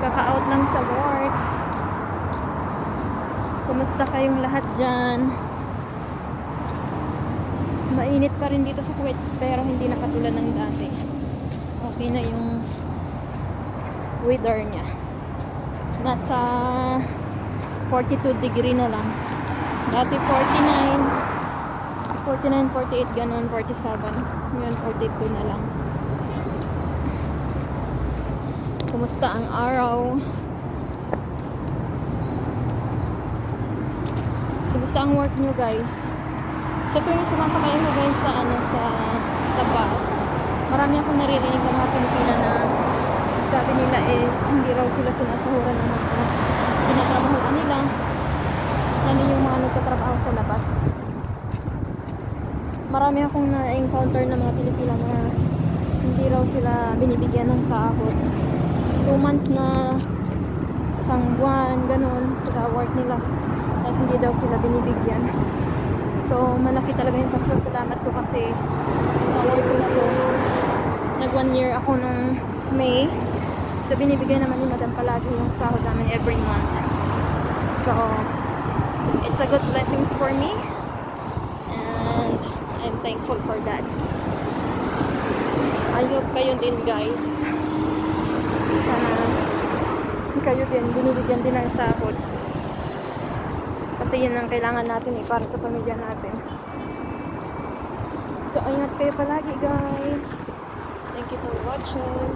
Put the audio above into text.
Kaka-out lang sa work. Kumusta kayong lahat dyan? Mainit pa rin dito sa Kuwait pero hindi na katulad ng dati. Okay na yung weather niya. Nasa 42 degree na lang. Dati 49, 49, 48, ganun, 47. Ngayon 42 na lang. Kumusta ang araw? Kumusta ang work nyo guys? Sa tuwing sumasakay ako guys sa ano sa sa bus, marami akong naririnig ng mga Pilipina na sabi nila is hindi raw sila sinasahuran ng mga tinatrabahoan nila. Lalo yung mga nagtatrabaho sa labas. Marami akong na-encounter ng mga Pilipina na hindi raw sila binibigyan ng sahod. Two months na isang buwan, ganun, sila work nila. Tapos hindi daw sila binibigyan. So, malaki talaga yung pasasalamat ko kasi sa work ko na to. Nag one year ako nung May. So, binibigyan naman ni Madam palagi yung sahod namin every month. So, it's a good blessings for me. And I'm thankful for that. I hope kayo din guys. Sana kayo din, binibigyan din ng sahod. Kasi yun ang kailangan natin eh, para sa pamilya natin. So, ingat kayo palagi guys. Thank you for watching.